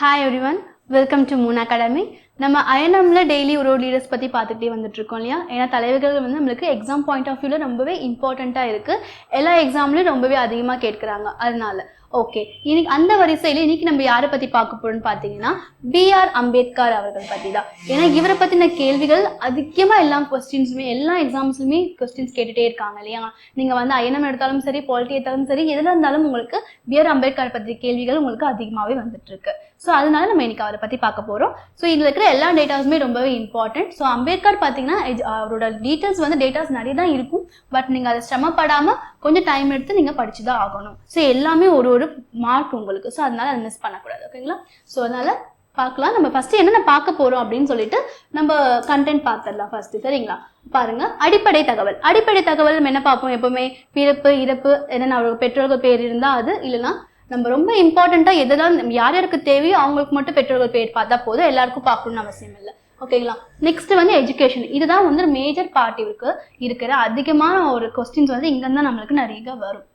Hi everyone welcome to moon academy நம்ம ஐஎன்எம்ல daily ஒரு ஒரு லீடர்ஸ் பற்றி பார்த்துக்கிட்டே வந்துட்டு இருக்கோம் இல்லையா? ஏன்னா தலைவர்கள் வந்து நம்மளுக்கு எக்ஸாம் பாயிண்ட் ஆஃப் வியூவில் ரொம்பவே இம்பார்ட்டண்ட்டாக இருக்குது எல்லா எக்ஸாம்லையும் ரொம்பவே அதிகமாக கேட்குறாங்க. அதனால ஓகே இன்னைக்கு அந்த வரிசையில் இன்னைக்கு நம்ம யாரை பற்றி பார்க்க போறோம்னு பார்த்தீங்கன்னா பிஆர் அம்பேத்கர் அவர்கள் பற்றி தான் ஏன்னா இவரை பற்றின கேள்விகள் அதிகமாக எல்லா கொஸ்டின்ஸுமே எல்லா எக்ஸாம்ஸ்லுமே கொஸ்டின்ஸ் கேட்டுகிட்டே இருக்காங்க இல்லையா? நீங்கள் வந்து ஐஎன்எம் எடுத்தாலும் சரி பாலிட்டி எடுத்தாலும் சரி எதில் இருந்தாலும் உங்களுக்கு பிஆர் அம்பேத்கர் பற்றி கேள்விகள் உங்களுக்கு அதிகமாகவே வந்துட்டு இருக்கு. ஸோ அதனால நம்ம இன்னைக்கு அவரை பற்றி பார்க்க போகிறோம் ஸோ இதில் இருக்கிற எல்லா டேட்டாஸுமே ரொம்பவே இம்பார்ட்டன்ட் ஸோ அம்பேத்கர் பார்த்தீங்கன்னா எஜ்- அவரோட டீட்டெயில்ஸ் வந்து டேட்டாஸ் நிறைய தான் இருக்கும். பட் நீங்கள் அதை சிரமப்படாமல் கொஞ்சம் டைம் எடுத்து நீங்கள் படிச்சு தான் ஆகணும். ஸோ எல்லாமே ஒரு ஒரு ஒரு மார்க் உங்களுக்கு. ஸோ அதனால அதை மிஸ் பண்ணக்கூடாது ஓகேங்களா ஸோ அதனால பார்க்கலாம். நம்ம ஃபஸ்ட்டு என்னென்ன பார்க்க போறோம் அப்படின்னு சொல்லிட்டு நம்ம கண்டென்ட் பார்த்துடலாம் ஃபஸ்ட்டு சரிங்களா? பாருங்க. அடிப்படை தகவல். அடிப்படை தகவல் நம்ம என்ன பார்ப்போம் எப்பவுமே? பிறப்பு இறப்பு என்னென்ன அவரோட பெற்றோர்கள் பேர் இருந்தா அது இல்லைன்னா நம்ம ரொம்ப இம்பார்ட்டண்ட்டாக எதெல்லாம் யார் யாருக்கு தேவையோ அவங்களுக்கு மட்டும் பெற்றோர்கள் பேர் பார்த்தா போதும். எல்லாருக்கும் பார்க்கணும்னு அவசியம் இல்லை ஓகேங்களா நெக்ஸ்ட் வந்து எஜுகேஷன் இதுதான் வந்து மேஜர் பார்ட் இருக்கு இருக்கிற அதிகமான ஒரு கொஸ்டின்ஸ் வந்து இங்கே தான் நம்மளுக்கு நிறைய வரும்.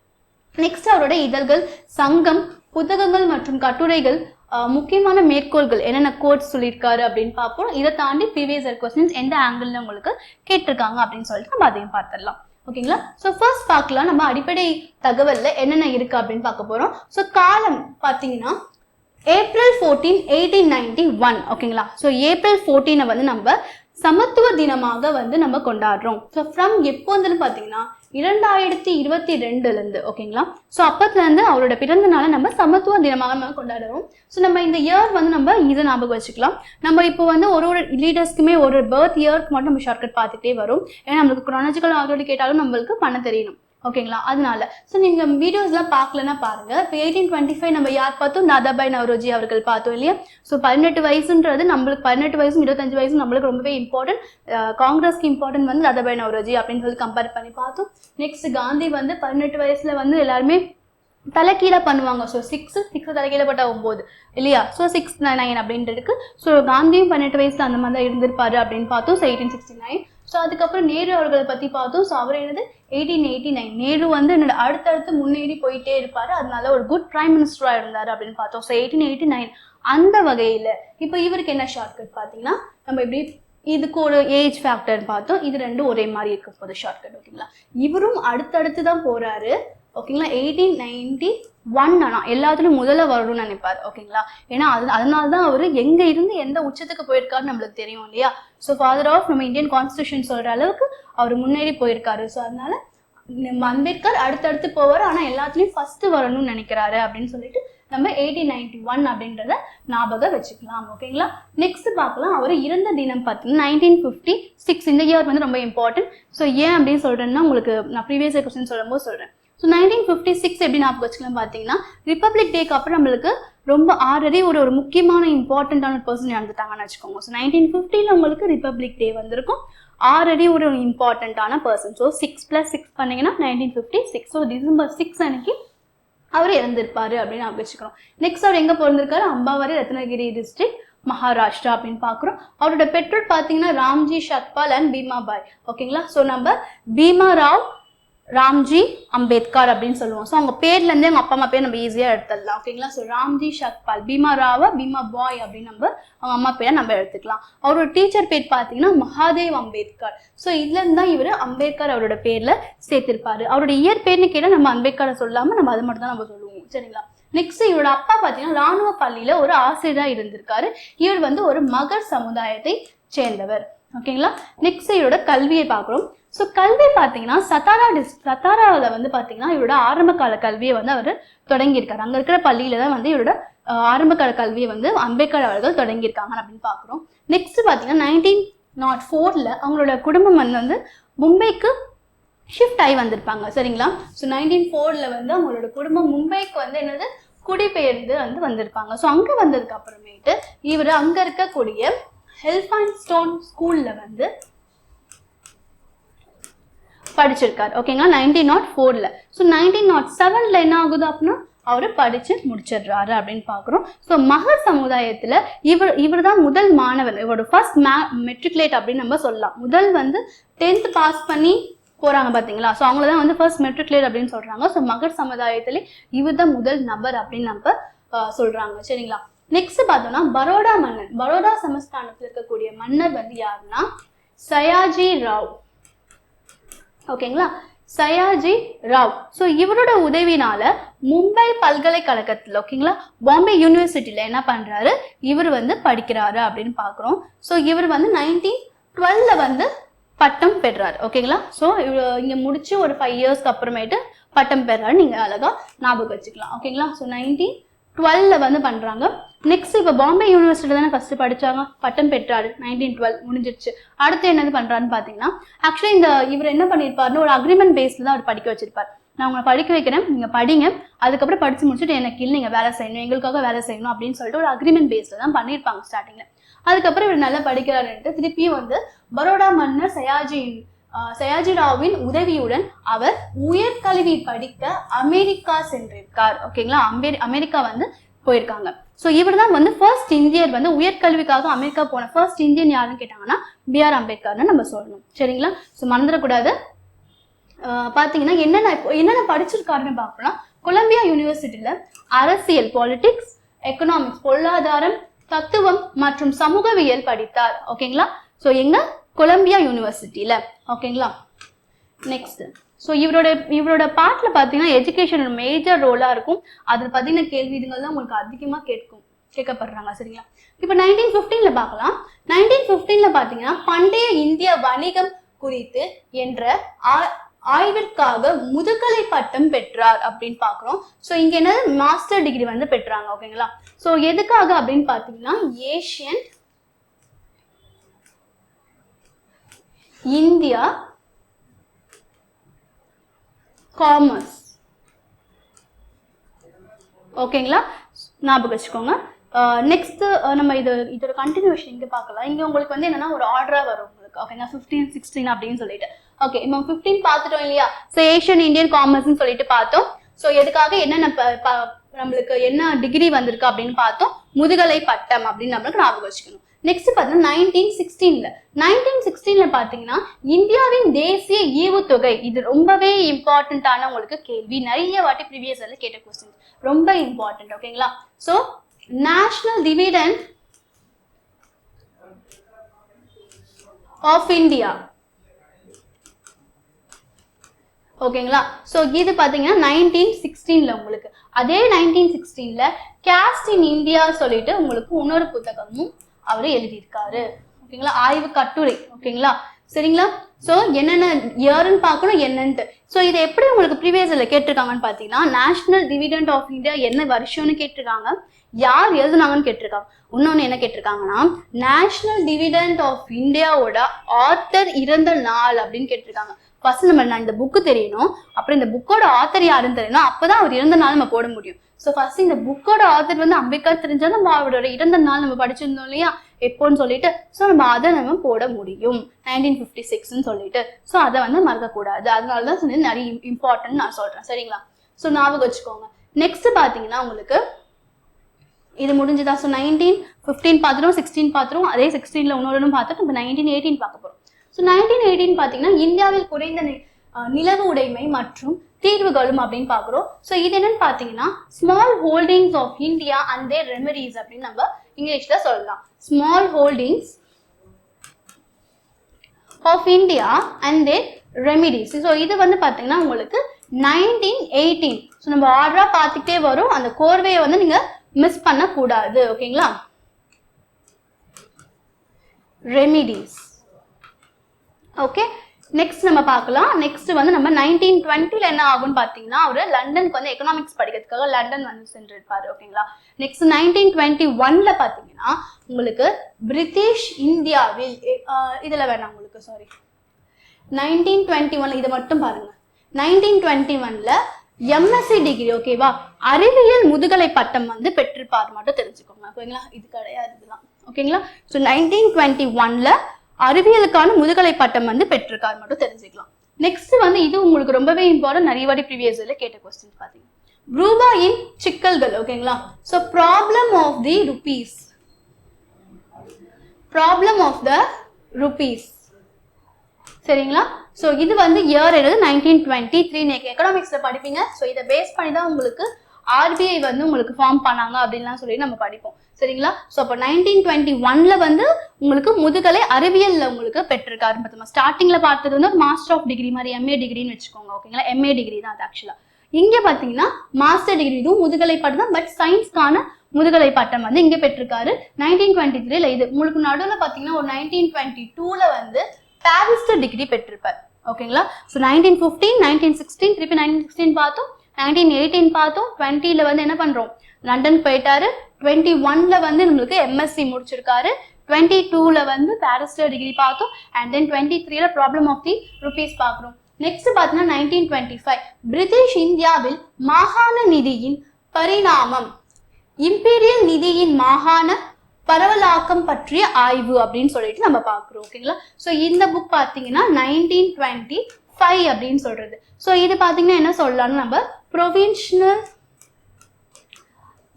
நெக்ஸ்ட் அவரோட இதழ்கள் சங்கம் புத்தகங்கள் மற்றும் கட்டுரைகள் முக்கியமான மேற்கோள்கள் என்னென்ன கோட்ஸ் சொல்லியிருக்காரு அப்படின்னு பார்ப்போம். இதை தாண்டி ப்ரீவியஸ் இயர் கொஸ்டின்ஸ் எந்த ஆங்கிளில் உங்களுக்கு கேட்டிருக்காங்க அப்படின்னு சொல்லிட்டு நம்ம அதையும் பார்த்துடலாம். ஓகேங்களா? ஸோ ஃபர்ஸ்ட் பார்க்கலாம். நம்ம அடிப்படை தகவலில் என்னென்ன இருக்கு அப்படின்னு பார்க்க போகிறோம் ஸோ காலம் பார்த்தீங்கன்னா April fourteen eighteen ninety one ஓகேங்களா? ஸோ ஏப்ரல் ஃபோர்டீனை வந்து நம்ம சமத்துவ தினமாக வந்து நம்ம கொண்டாடுறோம். ஸோ ஃப்ரம் எப்போதுன்னு பார்த்தீங்கன்னா இரண்டாயிரத்தி இருபத்தி ரெண்டுலேருந்து ஓகேங்களா ஸோ அப்பத்துலேருந்து அவரோட பிறந்த நாளை நம்ம சமத்துவ தினமாக நம்ம கொண்டாடுறோம். ஸோ நம்ம இந்த இயர் வந்து நம்ம இதை ஞாபகம் வச்சுக்கலாம். நம்ம இப்போ வந்து ஒரு ஒரு லீடர்ஸ்க்குமே ஒரு பர்த் இயர்க்கு மட்டும் நம்ம ஷார்ட்கட் பார்த்துட்டே வரும். ஏன்னா நம்மளுக்கு குரானஜிக்கல் ஆல்ரெடி கேட்டாலும் நம்மளுக்கு பண்ண தெரியணும். ஓகேங்களா? அதனால. ஸோ நீங்கள் வீடியோஸ்லாம் பார்க்கலன்னா பாருங்கள் இப்போ எயிட்டீன் டுவெண்ட்டி ஃபைவ் நம்ம யார் பார்த்தோம்? தாதாபாய் நவரோஜி அவர்கள் பார்த்தோம் இல்லையா? ஸோ பதினெட்டு வயசுன்றது நம்மளுக்கு பதினெட்டு வயசும் இருபத்தஞ்சு வயசும் நம்மளுக்கு ரொம்பவே இம்பார்ட்டன்ட் காங்கிரஸ்க்கு இம்பார்ட்டன்ட் வந்து தாதாபாய் நவரோஜி அப்படின்னு சொல்லி கம்பேர் பண்ணி பார்த்தோம். நெக்ஸ்ட் காந்தி வந்து பதினெட்டு வயசில் வந்து எல்லாருமே தலைக்கீழ பண்ணுவாங்க. ஸோ சிக்ஸ் சிக்ஸ் தலைக்கீழே பட்டா ஒம்பது இல்லையா? ஸோ சிக்ஸ் நைன் அப்படின்றதுக்கு. ஸோ காந்தியும் பன்னெண்டு வயசுல அந்த மாதிரி தான் இருந்திருப்பாரு அப்படின்னு பார்த்தோம். So eighteen sixty nine so அதுக்கப்புறம் நேரு அவர்களை பற்றி பார்த்தோம். ஸோ அவர் என்னது? எயிட்டீன் எயிட்டி நைன் நேரு வந்து என்னோட அடுத்தடுத்து முன்னேறி போயிட்டே இருப்பார். அதனால ஒரு குட் பிரைம் மினிஸ்டராக இருந்தார் அப்படின்னு பார்த்தோம். ஸோ எயிட்டீன் எயிட்டி நைன் அந்த வகையில் இப்போ இவருக்கு என்ன ஷார்ட்கட் பார்த்தீங்கன்னா நம்ம இப்படி இதுக்கு ஒரு ஏஜ் ஃபேக்டர் பார்த்தோம். இது ரெண்டும் ஒரே மாதிரி இருக்க போகுது ஷார்ட்கட் ஓகேங்களா இவரும் அடுத்தடுத்து தான் போகிறாரு ஓகேங்களா? எயிட்டீன் நைன்டி ஒன் ஆனால் எல்லாத்துலையும் முதல்ல வரணும்னு நினைப்பாரு. ஓகேங்களா? ஏன்னா அது அதனால தான் அவர் எங்கே இருந்து எந்த உச்சத்துக்கு போயிருக்காருன்னு நம்மளுக்கு தெரியும் இல்லையா? ஸோ ஃபாதர் ஆஃப் நம்ம இந்தியன் கான்ஸ்டியூஷன் சொல்கிற அளவுக்கு அவர் முன்னேறி போயிருக்காரு. ஸோ அதனால அம்பேத்கர் அடுத்தடுத்து போவார். ஆனால் எல்லாத்துலேயும் ஃபர்ஸ்ட் வரணும்னு நினைக்கிறாரு அப்படின்னு சொல்லிட்டு நம்ம எயிட்டீன் நைன்டி ஒன் அப்படின்றத ஞாபகம் வச்சுக்கலாம். ஓகேங்களா? நெக்ஸ்ட் பார்க்கலாம். அவர் இறந்த தினம் பார்த்தீங்கன்னா நைன்டீன் ஃபிஃப்டி சிக்ஸ் இந்த இயர் வந்து ரொம்ப இம்பார்ட்டன்ட் ஸோ ஏன் அப்படின்னு சொல்கிறேன்னா உங்களுக்கு நான் ப்ரீவியஸ் கொஸ்டின் சொல்லும்போது சொல்கிறேன் ஸோ நைன்டீன் ஃபிஃப்டி சிக்ஸ் எப்படி ஞாபகம் வச்சுக்கலாம் பார்த்தீங்கன்னா ரிப்பப்ளிக் டேக்கு அப்புறம் நம்மளுக்கு ரொம்ப ஆல்ரெடி ஒரு ஒரு முக்கியமான இம்பார்ட்டண்ட்டான பர்சன் இறந்துட்டாங்கன்னு வச்சுக்கோங்க. ஸோ நைன்டீன் ஃபிஃப்டியில் உங்களுக்கு ரிப்பப்ளிக் டே வந்திருக்கும். ஆல்ரெடி ஒரு இம்பார்ட்டண்ட்டான person so six plus six பண்ணீங்கன்னா nineteen fifty six so December six அன்னைக்கு அவர் இறந்திருப்பாரு அப்படின்னு ஞாபகம் வச்சுக்கிறோம் நெக்ஸ்ட் அவர் எங்கே பிறந்திருக்காரு? அம்பாவாரி ரத்னகிரி டிஸ்ட்ரிக்ட் மகாராஷ்டிரா அப்படின்னு பார்க்குறோம். அவரோட பெற்றோர் பார்த்தீங்கன்னா ராம்ஜி சத்பால் அண்ட் பீமாபாய். ஓகேங்களா ஸோ நம்ம பீமா ராவ் ராம்ஜி அம்பேத்கர் அப்படின்னு சொல்லுவோம். ஸோ அவங்க பேர்லேருந்தே அவங்க அப்பா அம்மா பேர் நம்ம ஈஸியாக எடுத்துடலாம். ஓகேங்களா ஸோ ராம்ஜி சக்பால் பீமா ராவா பீமா பாய் அப்படின்னு நம்ம அவங்க அம்மா பேரை நம்ம எடுத்துக்கலாம். அவரோட டீச்சர் பேர் பார்த்தீங்கன்னா மகாதேவ் அம்பேத்கர். ஸோ இதுலேருந்து தான் இவர் அம்பேத்கர் அவரோட பேரில் சேர்த்திருப்பாரு. அவரோட இயற் பேர்னு கேட்டால் நம்ம அம்பேத்கரை சொல்லாமல் நம்ம அதை மட்டும் தான் நம்ம சொல்லுவோம். சரிங்களா? நெக்ஸ்ட் இவரோட அப்பா பார்த்தீங்கன்னா ராணுவ பள்ளியில் ஒரு ஆசிரியராக இருந்திருக்காரு. இவர் வந்து ஒரு மகர் சமுதாயத்தை சேர்ந்தவர். ஓகேங்களா நெக்ஸ்ட் இவரோட கல்வியை பார்க்குறோம். ஸோ கல்வி பார்த்தீங்கன்னா சத்தாரா டிஸ் சத்தாராவில் வந்து பார்த்தீங்கன்னா இவரோட ஆரம்ப கால கல்வியை வந்து அவர் தொடங்கியிருக்காரு. அங்கே இருக்கிற பள்ளியில தான் வந்து இவரோட ஆரம்ப கால கல்வியை வந்து அம்பேத்கர் அவர்கள் தொடங்கியிருக்காங்க அப்படின்னு பார்க்குறோம் நெக்ஸ்ட் பார்த்தீங்கன்னா நைன்டீன் நாட் ஃபோரில் அவங்களோட குடும்பம் வந்து வந்து மும்பைக்கு ஷிஃப்ட் ஆகி வந்திருப்பாங்க. சரிங்களா? ஸோ நைன்டீன் ஃபோரில் வந்து அவங்களோட குடும்பம் மும்பைக்கு வந்து என்னது? குடிபெயர்ந்து வந்து வந்திருப்பாங்க. ஸோ அங்கே வந்ததுக்கு அப்புறமேட்டு இவர் அங்கே இருக்கக்கூடிய ஹெல்ஃபைன் ஸ்டோன் ஸ்கூலில் வந்து படிச்சிருக்காரு. ஓகேங்களா நைன்டீன் நாட் ஃபோரில் ஸோ நைன்டீன் நாட் செவனில் என்ன ஆகுது அப்படின்னா அவர் படித்து முடிச்சிடுறாரு அப்படின்னு பார்க்குறோம் ஸோ மகர் சமுதாயத்தில் இவர் இவர் தான் முதல் மாணவர். இவரோட ஃபர்ஸ்ட் மே மெட்ரிகுலேட் அப்படின்னு நம்ம சொல்லலாம். முதல் வந்து டென்த் பாஸ் பண்ணி போகிறாங்க பார்த்தீங்களா ஸோ அவங்கள தான் வந்து ஃபர்ஸ்ட் மெட்ரிகுலேட் அப்படின்னு சொல்கிறாங்க ஸோ மகர் சமுதாயத்தில் இவர் தான் முதல் நபர் அப்படின்னு நம்ம சொல்கிறாங்க சொல்றாங்க. சரிங்களா? நெக்ஸ்ட் பார்த்தோம்னா பரோடா மன்னன். பரோடா சமஸ்தானத்தில் இருக்கக்கூடிய மன்னர் வந்து யாருன்னா சயாஜி ராவ். ஓகேங்களா சயாஜி ராவ். ஸோ இவரோட உதவினால மும்பை பல்கலைக்கழகத்தில் ஓகேங்களா பாம்பே யூனிவர்சிட்டியில் என்ன பண்ணுறாரு இவர் வந்து படிக்கிறாரு அப்படின்னு பார்க்குறோம் ஸோ இவர் வந்து நைன்டீன் டுவெல்ல வந்து பட்டம் பெறாரு ஓகேங்களா ஸோ இங்கே முடிச்சு ஒரு ஃபைவ் இயர்ஸ்க்கு அப்புறமேட்டு பட்டம் பெறாரு. நீங்கள் அழகாக ஞாபகம் வச்சுக்கலாம் ஓகேங்களா ஸோ நைன்டீன் டுவெல்ல வந்து பண்ணுறாங்க நெக்ஸ்ட் இப்போ பாம்பே யூனிவர்சிட்டி தானே ஃபர்ஸ்ட் படிச்சாங்க. பட்டம் பெற்றாரு. நைன்டீன் டுவெல் முடிஞ்சிருச்சு. அடுத்து என்னது பண்ணுறான்னு பார்த்தீங்கன்னா ஆக்சுவலி இந்த இவர் என்ன பண்ணியிருப்பாருன்னு ஒரு அக்ரிமெண்ட் பேஸில் தான் அவர் படிக்க வச்சிருப்பார். நான் உங்களை படிக்க வைக்கிறேன். நீங்கள் படிங்க. அதுக்கப்புறம் படித்து முடிச்சுட்டு எனக்கு இல்லை நீங்கள் வேலை செய்யணும். எங்களுக்காக வேலை செய்யணும் அப்படின்னு சொல்லிட்டு ஒரு அக்ரிமெண்ட் பேஸில் தான் பண்ணியிருப்பாங்க ஸ்டார்டிங்கில் அதுக்கப்புறம் இவர் நல்லா படிக்கிறாருன்ட்டு திருப்பியும் வந்து பரோடா மன்னர் சயாஜியின் சயாஜிராவின் உதவியுடன் அவர் உயர்கல்வி படிக்க அமெரிக்கா சென்றிருக்கார். ஓகேங்களா அமெரி அமெரிக்கா வந்து போயிருக்காங்க. ஸோ இவர் தான் வந்து ஃபர்ஸ்ட் இந்தியர் வந்து உயர்கல்விக்காக அமெரிக்கா போன ஃபர்ஸ்ட் இந்தியன் யாருன்னு கேட்டாங்கன்னா பிஆர் அம்பேத்கர்னு நம்ம சொல்லணும். சரிங்களா? ஸோ மறந்துடக்கூடாது. பார்த்தீங்கன்னா என்னென்ன இப்போ என்னென்ன படிச்சிருக்காருன்னு பார்க்கலாம். கொலம்பியா யூனிவர்சிட்டியில் அரசியல் பாலிடிக்ஸ் எக்கனாமிக்ஸ் பொருளாதாரம் தத்துவம் மற்றும் சமூகவியல் படித்தார். ஓகேங்களா ஸோ எங்கள் கொலம்பியா யூனிவர்சிட்டியில் ஓகேங்களா நெக்ஸ்ட் ஸோ இவரோட இவரோட பாட்டில் பார்த்தீங்கன்னா எஜுகேஷன் மேஜர் ரோலாக இருக்கும். அதில் பார்த்தீங்கன்னா கேள்வி இதுங்கள் தான் உங்களுக்கு அதிகமாக கேட்கும் கேட்கப்படுறாங்க சரிங்களா? இப்போ நைன்டீன் ஃபிஃப்டீனில் பார்க்கலாம் நைன்டீன் ஃபிஃப்டீனில் பார்த்தீங்கன்னா பண்டைய இந்திய வணிகம் குறித்து என்ற ஆ- ஆய்விற்காக முதுகலை பட்டம் பெற்றார் அப்படின்னு பார்க்குறோம் ஸோ இங்கே என்ன மாஸ்டர் டிகிரி வந்து பெற்றாங்க ஓகேங்களா ஸோ எதுக்காக அப்படின்னு பார்த்தீங்கன்னா ஏஷியன் இந்தியா காமர்ஸ் ஓகேங்களா ஞாபகம் வச்சுக்கோங்க. நெக்ஸ்ட் நம்ம இது இதோட கண்டினியூஷன் இங்கே பார்க்கலாம். இங்கே உங்களுக்கு வந்து என்னன்னா ஒரு ஆர்டராக வரும் உங்களுக்கு. ஓகேங்களா ஃபிஃப்டீன் சிக்ஸ்டீன் அப்படின்னு சொல்லிட்டு. ஓகே இப்போ ஃபிஃப்டீன் பார்த்துட்டோம் இல்லையா? ஸோ ஏஷியன் இந்தியன் காமர்ஸ்னு சொல்லிட்டு பார்த்தோம். ஸோ எதுக்காக என்னென்ன ப- நம்மளுக்கு என்ன டிகிரி வந்திருக்கு அப்படின்னு பார்த்தோம். முதுகலை பட்டம் அப்படின்னு நம்மளுக்கு ஞாபகம் வச்சுக்கணும். நெக்ஸ்ட் பார்த்தீங்கன்னா நைன்டீன் சிக்ஸ்டீன்ல நைன்டீன் சிக்ஸ்டீனில் பார்த்தீங்கன்னா இந்தியாவின் தேசிய ஈவுத்தொகை. இது ரொம்பவே இம்பார்ட்டண்ட்டான உங்களுக்கு கேள்வி. நிறைய வாட்டி ப்ரீவியஸ் கேட்ட கொஸ்டின் ரொம்ப இம்பார்ட்டன்ட் ஓகேங்களா so national dividend of India ஓகேங்களா ஸோ இது பார்த்தீங்கன்னா நைன்டீன் சிக்ஸ்டீனில் உங்களுக்கு. அதே நைன்டீன் சிக்ஸ்டீனில் கேஸ்ட் இன் இந்தியா சொல்லிட்டு உங்களுக்கு இன்னொரு புத்தகமும் அவர் எழுதியிருக்காரு. ஓகேங்களா? ஆய்வு கட்டுரை. ஓகேங்களா? சரிங்களா? ஸோ என்னென்ன இயர்னு பார்க்கணும் என்னன்ட்டு ஸோ இதை எப்படி உங்களுக்கு ப்ரீவியஸில் கேட்டிருக்காங்கன்னு பார்த்தீங்கன்னா நேஷனல் டிவிடெண்ட் ஆஃப் இந்தியா என்ன வருஷம்னு கேட்டிருக்காங்க யார் எழுதுனாங்கன்னு கேட்டிருக்காங்க. இன்னொன்று என்ன கேட்டிருக்காங்கன்னா நேஷனல் டிவிடெண்ட் ஆஃப் இந்தியாவோட ஆத்தர் இறந்த நாள் அப்படின்னு கேட்டிருக்காங்க. ஃபர்ஸ்ட் நம்ம நான் இந்த புக்கு தெரியணும். அப்புறம் இந்த புக்கோட ஆத்தர் யாருன்னு தெரியணும். அப்பதான் அவர் இறந்த நாள் நம்ம போட முடியும். ஸோ ஃபர்ஸ்ட் இந்த புக்கோட ஆத்தர் வந்து அம்பேத்கர் தெரிஞ்சால் நம்ம அவரோட இறந்த நாள் நம்ம படிச்சிருந்தோம் இல்லையா? எப்போன்னு சொல்லிட்டு ஸோ நம்ம அதை நம்ம போட முடியும். நைன்டீன் ஃபிஃப்டி சிக்ஸ்ன்னு சொல்லிட்டு. ஸோ அதை வந்து மறக்கக்கூடாது. அதனால தான் சொல்லி நிறைய இம்பார்ட்டன்ட் நான் சொல்றேன். சரிங்களா? ஸோ ஞாபகம் வச்சுக்கோங்க. நெக்ஸ்ட் பார்த்தீங்கன்னா உங்களுக்கு இது முடிஞ்சுதான் ஸோ நைன்டீன் ஃபிஃப்டீன் பார்த்துட்டோம் சிக்ஸ்டீன் பார்த்துரும் அதே சிக்ஸ்டீனில் இன்னொரு பார்த்துட்டு நம்ம நைன்டீன் எயிட்டீன் பார்க்க போகிறோம் ஸோ நைன்டீன் எயிட்டீன் பார்த்தீங்கன்னா இந்தியாவில் குறைந்த நிலவு உடைமை மற்றும் தீர்வுகளும் அப்படின்னு பார்க்குறோம் ஸோ இது என்னன்னு பார்த்தீங்கன்னா small holdings of India and their remedies அப்படின்னு நம்ம இங்கிலீஷில் சொல்லலாம். Small holdings of India and their remedies so இது வந்து பார்த்தீங்கன்னா உங்களுக்கு நைன்டீன் எயிட்டீன் ஸோ நம்ம ஆர்டராக பார்த்துக்கிட்டே வரும். அந்த கோர்வையை வந்து நீங்கள் மிஸ் பண்ணக்கூடாது. ஓகேங்களா ரெமிடிஸ் ஓகே நெக்ஸ்ட் நம்ம பார்க்கலாம். நெக்ஸ்ட் வந்து நம்ம நைன்டீன் டுவெண்ட்டில என்ன ஆகும்னு பார்த்தீங்கன்னா அவர் லண்டனுக்கு வந்து எக்கனாமிக்ஸ் படிக்கிறதுக்காக லண்டன் வந்து சென்றிருப்பாரு ஓகேங்களா நெக்ஸ்ட் நைன்டீன் டுவெண்ட்டி ஒன்ல பார்த்தீங்கன்னா உங்களுக்கு பிரிட்டிஷ் இந்தியாவில் இதில் வேணாம் உங்களுக்கு சாரி நைன்டீன் டுவெண்ட்டி ஒன்ல இதை மட்டும் பாருங்க. நைன்டீன் டுவெண்ட்டி ஒன்ல எம்எஸ்சி டிகிரி ஓகேவா அறிவியல் முதுகலை பட்டம் வந்து பெற்றிருப்பார் மட்டும் தெரிஞ்சுக்கோங்க ஓகேங்களா இது கிடையாது ஓகேங்களா ஸோ நைன்டீன் டுவெண்ட்டி ஒன்ல அறிவியலுக்கான முதுகலை பட்டம் வந்து பெற்றிருக்காரு மட்டும் தெரிஞ்சுக்கலாம். நெக்ஸ்ட் வந்து இது உங்களுக்கு ரொம்பவே இம்பார்ட்டன்ட் நிறைய வாட்டி ப்ரீவியஸ்ல கேட்ட கொஸ்டின் பார்த்தீங்க ரூபாயின் சிக்கல்கள் ஓகேங்களா so problem of the rupees problem of the rupees சரிங்களா? ஸோ இது வந்து இயர் என்னது? நைன்டீன் டுவெண்ட்டி த்ரீ எக்கனாமிக்ஸில் படிப்பீங்க. ஸோ இதை பேஸ் பண்ணி தான் உங்களுக்கு ஆர்பிஐ வந்து உங்களுக்கு ஃபார்ம் பண்ணாங்க அப்படின்லாம் சொல்லி நம்ம படிப்போம். சரிங்களா? ஸோ அப்போ நைன்டீன் டுவெண்ட்டி ஒன்ல வந்து உங்களுக்கு முதுகலை அறிவியல்ல உங்களுக்கு பெற்றிருக்காரு பார்த்தோமா ஸ்டார்டிங்ல பார்த்தது வந்து மாஸ்டர் ஆஃப் டிகிரி மாதிரி எம்ஏ டிகிரின்னு வச்சுக்கோங்க ஓகேங்களா எம்ஏ டிகிரி தான் அது ஆக்சுவலா இங்க பாத்தீங்கன்னா மாஸ்டர் டிகிரி இதுவும் முதுகலை பட்டம் தான் பட் சயின்ஸ்க்கான முதுகலை பட்டம் வந்து இங்க பெற்றிருக்காரு. நைன்டீன் டுவெண்ட்டி த்ரீல இது. உங்களுக்கு நடுவில் பாத்தீங்கன்னா ஒரு நைன்டீன் டுவெண்ட்டி டூல வந்து பாரிஸ்டர் டிகிரி பெற்றிருப்பார் ஓகேங்களா so nineteen fifteen nineteen sixteen திருப்பி நைன்டீன் சிக்ஸ்டீன் பார்த்தோம். நைன்டீன் எயிட்டீன் பார்த்தோம் டுவெண்ட்டியில் வந்து என்ன பண்ணுறோம் லண்டன் போயிட்டாரு. டுவெண்ட்டி ஒன்ல வந்து நம்மளுக்கு எம்எஸ்சி முடிச்சிருக்காரு. டுவெண்ட்டி டூவில் வந்து பாரிஸ்டர் டிகிரி பார்த்தோம் அண்ட் தென் டுவெண்ட்டி த்ரீல ப்ராப்ளம் ஆஃப் தி ருபீஸ் பார்க்குறோம் நெக்ஸ்ட் பார்த்தீங்கன்னா நைன்டீன் டுவெண்ட்டி ஃபைவ் பிரிட்டிஷ் இந்தியாவில் மாகாண நிதியின் பரிணாமம். இம்பீரியல் நிதியின் மாகாண பரவலாக்கம் பற்றிய ஆய்வு அப்படின்னு சொல்லிட்டு நம்ம பார்க்குறோம் ஓகேங்களா ஸோ இந்த புக் பார்த்தீங்கன்னா நைன்டீன் டுவெண்ட்டி ஃபைவ் அப்படின்னு சொல்கிறது ஸோ இது பார்த்தீங்கன்னா என்ன சொல்லலாம்னு நம்ம ப்ரொவின்ஷனல்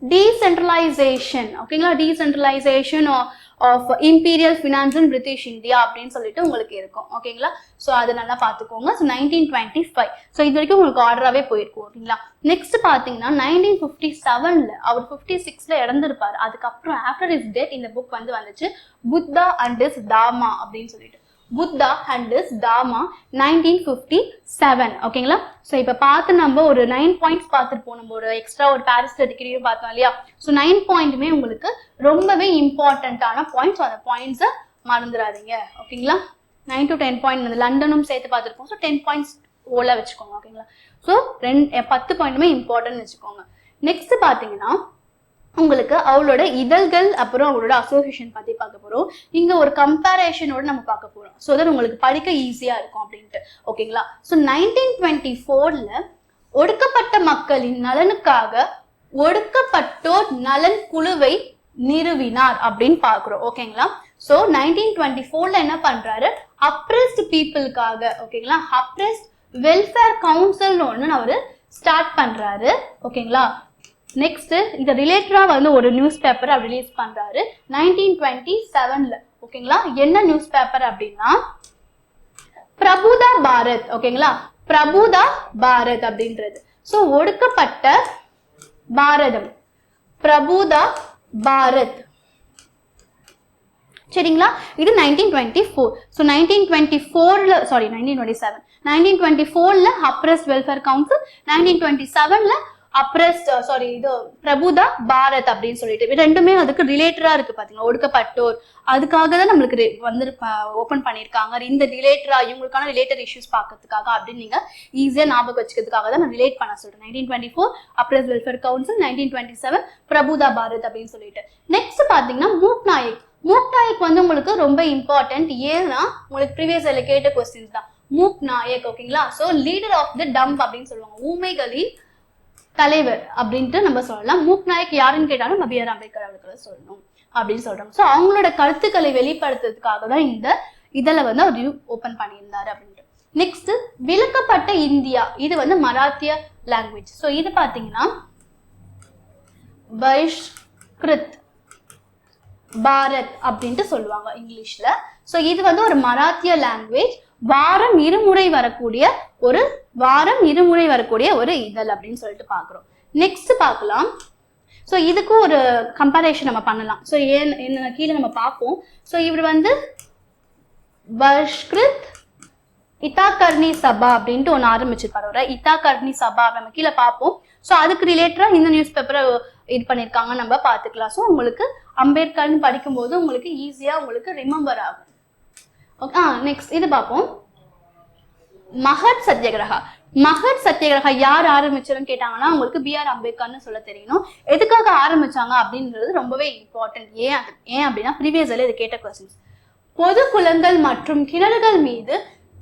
டீசென்ட்ரலைசேஷன் ஓகேங்களா decentralisation of imperial finance and British India அப்படின்னு சொல்லிட்டு உங்களுக்கு இருக்கும். ஓகேங்களா ஸோ அதை நல்லா பார்த்துக்கோங்க so nineteen twenty five so இது வரைக்கும் உங்களுக்கு ஆர்டராகவே போயிருக்கும். ஓகேங்களா நெக்ஸ்ட் பார்த்தீங்கன்னா நைன்டீன் ஃபிஃப்டி செவனில் அவர் ஃபிஃப்டி சிக்ஸில் இறந்துருப்பார். அதுக்கப்புறம் ஆஃப்டர் இஸ் டேட் இந்த புக் வந்து வந்துச்சு. புத்தா அண்ட் இஸ் தாமா அப்படின்னு சொல்லிட்டு. Buddha and his Dhamma nineteen fifty seven ஓகேங்களா ஸோ இப்போ பார்த்து நம்ம ஒரு நைன் பாயிண்ட்ஸ் பார்த்துருப்போம் நம்ம ஒரு எக்ஸ்ட்ரா ஒரு பாரிஸ்டர் டிகிரியும் பார்த்தோம் இல்லையா? ஸோ நைன் பாயிண்ட்டுமே உங்களுக்கு ரொம்பவே இம்பார்ட்டண்ட்டான பாயிண்ட்ஸ் அந்த பாயிண்ட்ஸை மறந்துடாதீங்க ஓகேங்களா நைன் டு டென் பாயிண்ட் லண்டனும் சேர்த்து பார்த்துருப்போம் ஸோ டென் பாயிண்ட்ஸ் ஓலாக வச்சுக்கோங்க. ஓகேங்களா ஸோ ரெண்டு பத்து பாயிண்ட்டுமே இம்பார்ட்டன்ட் வச்சுக்கோங்க. நெக்ஸ்ட் பார்த்தீங்கன்னா உங்களுக்கு அவளோட இதழ்கள் அப்புறம் அவளோட அசோசியேஷன் பத்தி பார்க்க போறோம். இங்க ஒரு கம்பேரேஷனோட நம்ம பார்க்க போறோம். ஸோ தட் உங்களுக்கு படிக்க ஈஸியா இருக்கும் அப்படின்ட்டு. ஓகேங்களா ஸோ நைன்டீன் டுவெண்ட்டி ஃபோர்ல ஒடுக்கப்பட்ட மக்களின் நலனுக்காக ஒடுக்கப்பட்டோர் நலன் குழுவை நிறுவினார் அப்படின்னு பார்க்குறோம். ஓகேங்களா ஸோ நைன்டீன் டுவெண்ட்டி ஃபோர்ல என்ன பண்றாரு? அப்ரெஸ்ட் பீப்புளுக்காக ஓகேங்களா அப்ரெஸ்ட் வெல்ஃபேர் கவுன்சில்னு ஒன்று அவர் ஸ்டார்ட் பண்றாரு. ஓகேங்களா நெக்ஸ்ட்டு இதை ரிலேட்டடாக வந்து ஒரு நியூஸ் பேப்பரை ரிலீஸ் பண்றாரு நைன்டீன் டுவெண்ட்டி செவன்ல ஓகேங்களா என்ன நியூஸ் பேப்பர் அப்படின்னா பிரபுதா பாரத். ஓகேங்களா பிரபுதா பாரத் அப்படின்றது. ஸோ ஒடுக்கப்பட்ட பாரதம். பிரபுதா பாரத். சரிங்களா? இது nineteen twenty four so nineteen twenty ஃபோரில் sorry nineteen twenty seven nineteen twenty ஃபோரில் oppress welfare council nineteen twenty செவனில் அப்ரஸ்ட் சாரி uh, இது பிரபுதா பாரத் அப்படின்னு சொல்லிட்டு. ரெண்டுமே அதுக்கு ரிலேட்டடா இருக்கு பாத்தீங்களா? ஒடுக்கப்பட்டோர். அதுக்காக தான் நம்மளுக்கு வந்து ஓப்பன் பண்ணியிருக்காங்க இந்த ரிலேட்டடா இவங்களுக்கான ரிலேட்டட் இஷ்யூஸ் பார்க்கறதுக்காக அப்படின்னு நீங்க ஈஸியா ஞாபகம் வச்சுக்கிறதுக்காக தான் நான் ரிலேட் பண்ண சொல்றேன். Nineteen twenty four oppressed welfare council nineteen twenty seven Prabuddha Bharat அப்படின்னு சொல்லிட்டு. நெக்ஸ்ட் பாத்தீங்கன்னா மூக் நாயக். மூக் நாயக் வந்து உங்களுக்கு ரொம்ப இம்பார்ட்டன்ட் ஏன்னா உங்களுக்கு ப்ரீவியஸ் கேட்ட கொஸ்டின்ஸ் தான். மூக் நாயக் ஓகேங்களா so leader of the dumb அப்படின்னு சொல்லுவாங்க. ஊமைகளின் தலைவர் அப்படின்ட்டு நம்ம சொல்லலாம். மூக் நாயக் யாருன்னு கேட்டாலும் நம்ம பிஆர் அம்பேத்கர் அவர்களை சொல்லணும் அப்படின்னு சொல்றாங்க ஸோ அவங்களோட கருத்துக்களை வெளிப்படுத்துறதுக்காக தான் இந்த இதில் வந்து அவர் ஓப்பன் பண்ணியிருந்தாரு அப்படின்ட்டு. நெக்ஸ்ட் விளக்கப்பட்ட இந்தியா. இது வந்து மராத்திய லாங்குவேஜ் ஸோ இது பார்த்தீங்கன்னா பைஷ்கிருத் பாரத் அப்படின்ட்டு சொல்லுவாங்க இங்கிலீஷில். ஸோ இது வந்து ஒரு மராத்திய லாங்குவேஜ் வாரம் இருமுறை வரக்கூடிய ஒரு வாரம் இருமுறை வரக்கூடிய ஒரு இதழ் அப்படின்னு சொல்லிட்டு பார்க்குறோம். நெக்ஸ்ட் பார்க்கலாம். ஸோ இதுக்கும் ஒரு கம்பேரிஷன் நம்ம பண்ணலாம். ஸோ ஏன் என்ன கீழே நம்ம பார்ப்போம். ஸோ இவர் வந்து பஷ்கிருத் இத்தாகர்ணி சபா அப்படின்ட்டு ஒன்று ஆரம்பிச்சிருப்பாரு ஒரு இத்தாகர்ணி சபா நம்ம கீழே பார்ப்போம். ஸோ அதுக்கு ரிலேட்டடாக இந்த நியூஸ் பேப்பரை இது பண்ணியிருக்காங்க நம்ம பார்த்துக்கலாம். ஸோ உங்களுக்கு அம்பேத்கர்னு படிக்கும்போது உங்களுக்கு ஈஸியாக உங்களுக்கு ரிமெம்பர் ஆகும். ஆ நெக்ஸ்ட் ah, இது பார்ப்போம் மகத் சத்யகிரகா. மகத் சத்யகிரகா யார் ஆரம்பிச்சாருன்னு கேட்டாங்கன்னா உங்களுக்கு பிஆர் அம்பேத்கர்னு சொல்ல தெரியணும் எதுக்காக ஆரம்பிச்சாங்க அப்படின்றது ரொம்பவே இம்பார்ட்டன்ட் ஏன் ஏன் அப்படின்னா ப்ரீவியஸ் இது கேட்ட கொஸ்டின்ஸ் பொது குளங்கள் மற்றும் கிணறுகள் மீது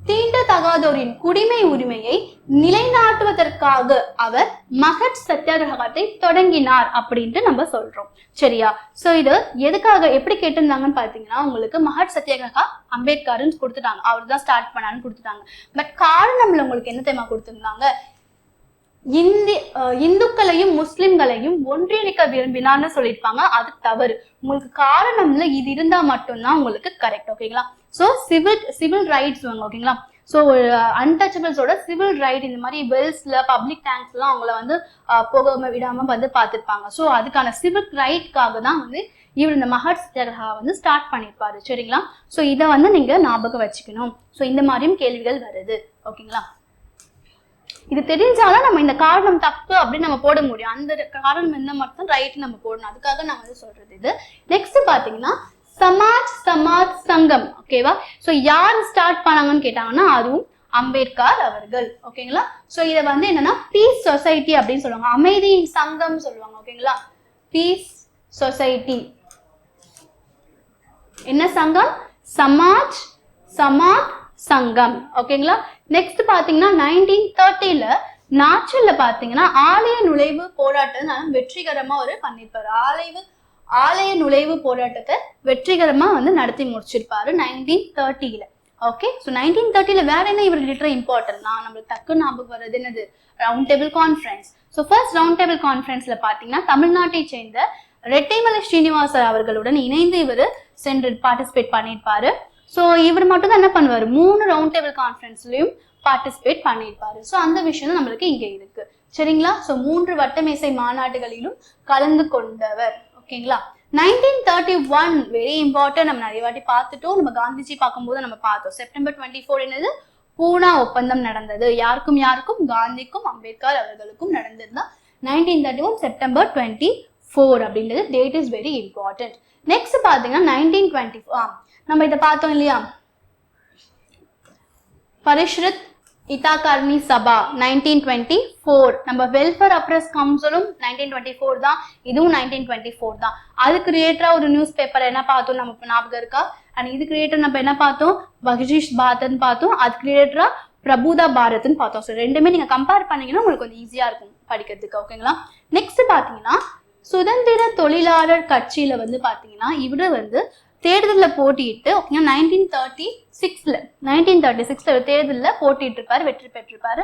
தீண்டத்தகாதோரின் குடிமை உரிமையை நிலைநாட்டுவதற்காக அவர் மகட் சத்தியாகிரகத்தை தொடங்கினார் அப்படின்ட்டு நம்ம சொல்றோம். சரியா? சோ இது எதுக்காக எப்படி கேட்டிருந்தாங்கன்னு பாத்தீங்கன்னா உங்களுக்கு மகட் சத்தியாகிரகா அம்பேத்கர்னு கொடுத்துட்டாங்க. அவர் தான் ஸ்டார்ட் பண்ணான்னு கொடுத்துட்டாங்க. பட் காரணம்ல உங்களுக்கு என்ன தெரியுமா கொடுத்திருந்தாங்க? இந்தி இந்துக்களையும் முஸ்லிம்களையும் ஒன்றிணைக்க விரும்பினான்னு சொல்லியிருப்பாங்க. அது தவறு. உங்களுக்கு காரணம்ல இது இருந்தா மட்டும்தான் உங்களுக்கு கரெக்ட் ஓகேங்களா ஸோ சிவில் சிவில் ரைட்ஸ் வாங்க ஓகேங்களா ஸோ அன்டச்சபிள்ஸோட சிவில் ரைட் இந்த மாதிரி வெல்ஸ்ல பப்ளிக் டேங்க்ஸ்லாம் அவங்கள வந்து போகாம விடாம வந்து பார்த்துருப்பாங்க. ஸோ அதுக்கான சிவில் ரைட்காக தான் வந்து இவர் இந்த மஹர் சத்யாகிரகா வந்து ஸ்டார்ட் பண்ணியிருப்பாரு. சரிங்களா? ஸோ இதை வந்து நீங்க ஞாபகம் வச்சுக்கணும். ஸோ இந்த மாதிரியும் கேள்விகள் வருது ஓகேங்களா இது தெரிஞ்சாதான் நம்ம இந்த காரணம் தப்பு அப்படின்னு நம்ம போட முடியும். அந்த காரணம் என்ன மட்டும் ரைட் நம்ம போடணும். அதுக்காக நான் வந்து சொல்றது இது. நெக்ஸ்ட் பாத்தீங்கன்னா சமாஜ் சமாஜ் சங்கம். ஓகேவா ஸோ யார் ஸ்டார்ட் பண்ணாங்கன்னு கேட்டாங்கன்னா அதுவும் அம்பேத்கர் அவர்கள். ஓகேங்களா ஸோ இதை வந்து என்னன்னா பீஸ் சொசைட்டி அப்படின்னு சொல்லுவாங்க. அமைதி சங்கம் சொல்லுவாங்க. ஓகேங்களா பீஸ் சொசைட்டி என்ன சங்கம்? சமாஜ் சமாத் சங்கம். ஓகேங்களா நெக்ஸ்ட் பாத்தீங்கன்னா நைன்டீன் தேர்ட்டில நாச்சல்ல பாத்தீங்கன்னா ஆலய நுழைவு போராட்டம் நான் வெற்றிகரமா ஒரு பண்ணிருப்பாரு ஆலைவு ஆலய நுழைவு போராட்டத்தை வெற்றிகரமா வந்து நடத்தி முடிச்சிருப்பாரு நைன்டீன் தேர்ட்டில ஓகே ஸோ நைன்டீன் தேர்ட்டில வேற என்ன இவர் லிட்டர் இம்பார்ட்டன்ட்னா நம்மளுக்கு டக்கு ஞாபகம் வர்றது என்னது? Round table conference so first round table கான்ஃபரன்ஸ்ல பாத்தீங்கன்னா தமிழ்நாட்டை சேர்ந்த ரெட்டைமலை ஸ்ரீனிவாசர் அவர்களுடன் இணைந்து இவர் சென்று பார்ட்டிசிபேட் பண்ணியிருப்பாரு. ஸோ இவர் மட்டும் தான் என்ன பண்ணுவார்? மூணு ரவுண்ட் டேபிள் கான்ஃபரன்ஸ்லையும் பார்ட்டிசிபேட் பண்ணியிருப்பாரு. ஸோ அந்த விஷயம் நம்மளுக்கு இங்கே இருக்கு. சரிங்களா? ஸோ மூன்று வட்டமேசை மாநாடுகளிலும் கலந்து கொண்டவர். ஓகேங்களா? Nineteen thirty one very important நம்ம நிறைய வாட்டி பார்த்துட்டோம். நம்ம காந்திஜி பார்க்கும்போது நம்ம பார்த்தோம். செப்டம்பர் டுவெண்ட்டி ஃபோர் என்னது? பூனா ஒப்பந்தம் நடந்தது. யாருக்கும் யாருக்கும்? காந்திக்கும் அம்பேத்கர் அவர்களுக்கும் நடந்தது nineteen thirty one September twenty four அப்படின்றது. Date is very important next பார்த்தீங்கன்னா நைன்டீன் டுவெண்ட்டி ஆ நம்ம இதை பார்த்தோம் இல்லையா? Bahishkrit Hitakarini Sabha nineteen twenty four நம்ம வெல்ஃபேர் அப்ரஸ் கவுன்சிலும் நைன்டீன் டுவெண்ட்டி ஃபோர் தான். இதுவும் நைன்டீன் டுவெண்ட்டி ஃபோர் தான். அதுக்கு ரிலேட்டடாக ஒரு நியூஸ் பேப்பர் என்ன பார்த்தோம்? நம்ம ஞாபகம் இருக்கா? அண்ட் இதுக்கு ரிலேட்டட் நம்ம என்ன பார்த்தோம்? பகஜீஷ் பாரத்னு பார்த்தோம். அதுக்கு ரிலேட்டடாக பிரபுதா பாரத்னு பார்த்தோம். ஸோ ரெண்டுமே நீங்கள் கம்பேர் பண்ணீங்கன்னா உங்களுக்கு கொஞ்சம் ஈஸியாக இருக்கும் படிக்கிறதுக்கு ஓகேங்களா நெக்ஸ்ட் பார்த்தீங்கன்னா சுதந்திர தொழிலாளர் கட்சியில வந்து பார்த்தீங்கன்னா இவரு வந்து தேர்தலில் போட்டியிட்டு ஓகேங்களா நைன்டீன் தேர்ட்டி சிக்ஸில் நைன்டீன் தேர்ட்டி சிக்ஸில் தேர்தலில் போட்டிட்டு இருப்பார் வெற்றி பெற்றிருப்பாரு.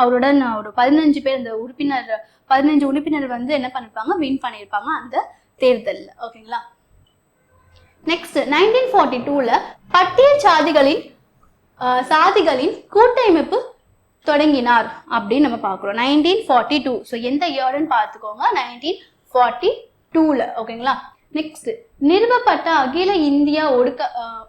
அவருடன் ஒரு பதினஞ்சு பேர் இந்த உறுப்பினர் பதினஞ்சு உறுப்பினர் வந்து என்ன பண்ணிருப்பாங்க வின் பண்ணியிருப்பாங்க அந்த தேர்தலில் ஓகேங்களா நெக்ஸ்ட் நைன்டீன் ஃபார்ட்டி டூவில் பட்டியல் சாதிகளின் ஆஹ் சாதிகளின் கூட்டமைப்பு தொடங்கினார் அப்படின்னு நம்ம பார்க்குறோம். நைன்டீன் ஃபார்ட்டி டூ ஸோ எந்த இயர்னு பார்த்துக்கோங்க நைன்டீன் ஃபார்ட்டி டூவில் ஓகேங்களா நெக்ஸ்ட் நிறுவப்பட்ட அகில இந்தியா ஒடுக்க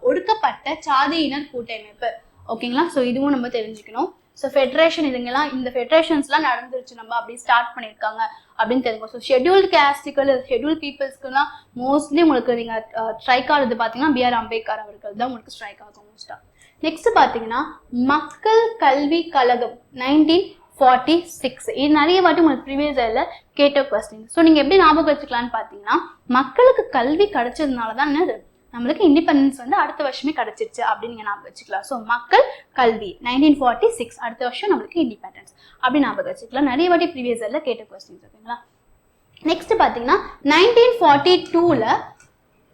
ஒடுக்கப்பட்ட சாதியினர் கூட்டமைப்பு. ஓகேங்களா ஸோ இதுவும் நம்ம தெரிஞ்சுக்கணும். ஸோ ஃபெடரேஷன் இதுங்கெல்லாம் இந்த ஃபெடரேஷன்ஸ்லாம் நடந்துருச்சு நம்ம அப்படி ஸ்டார்ட் பண்ணியிருக்காங்க அப்படின்னு தெரியும் ஸோ ஷெட்யூல்டு கேஸ்டுகள் ஷெட்யூல் பீப்புள்ஸ்க்குலாம் மோஸ்ட்லி உங்களுக்கு நீங்கள் ஸ்ட்ரைக் ஆகுது பார்த்தீங்கன்னா பிஆர் அம்பேத்கர் அவர்கள் தான் உங்களுக்கு ஸ்ட்ரைக் ஆகும் மோஸ்ட்டாக நெக்ஸ்ட் பார்த்தீங்கன்னா மக்கள் கல்வி கழகம் நைன்டீன் ஃபார்ட்டி சிக்ஸ் இது நிறைய வாட்டி உங்களுக்கு ப்ரீவியஸ் இயரில் கேட்ட கொஸ்டின் ஸோ நீங்கள் எப்படி ஞாபகம் வச்சுக்கலான்னு பார்த்தீங்கன்னா மக்களுக்கு கல்வி கிடைச்சதுனால தான் என்னது? நம்மளுக்கு இண்டிபெண்டன்ஸ் வந்து அடுத்த வருஷமே கிடைச்சிருச்சு அப்படின்னு நீங்கள் ஞாபகம் வச்சுக்கலாம். ஸோ மக்கள் கல்வி நைன்டீன் ஃபார்ட்டி சிக்ஸ் அடுத்த வருஷம் நம்மளுக்கு இண்டிபெண்டன்ஸ் அப்படி ஞாபகம் வச்சுக்கலாம். நிறைய வாட்டி ப்ரீவியஸ் இயரில் கேட்ட கொஸ்டின்ஸ் ஓகேங்களா நெக்ஸ்ட் பார்த்தீங்கன்னா நைன்டீன் ஃபார்ட்டி டூவில்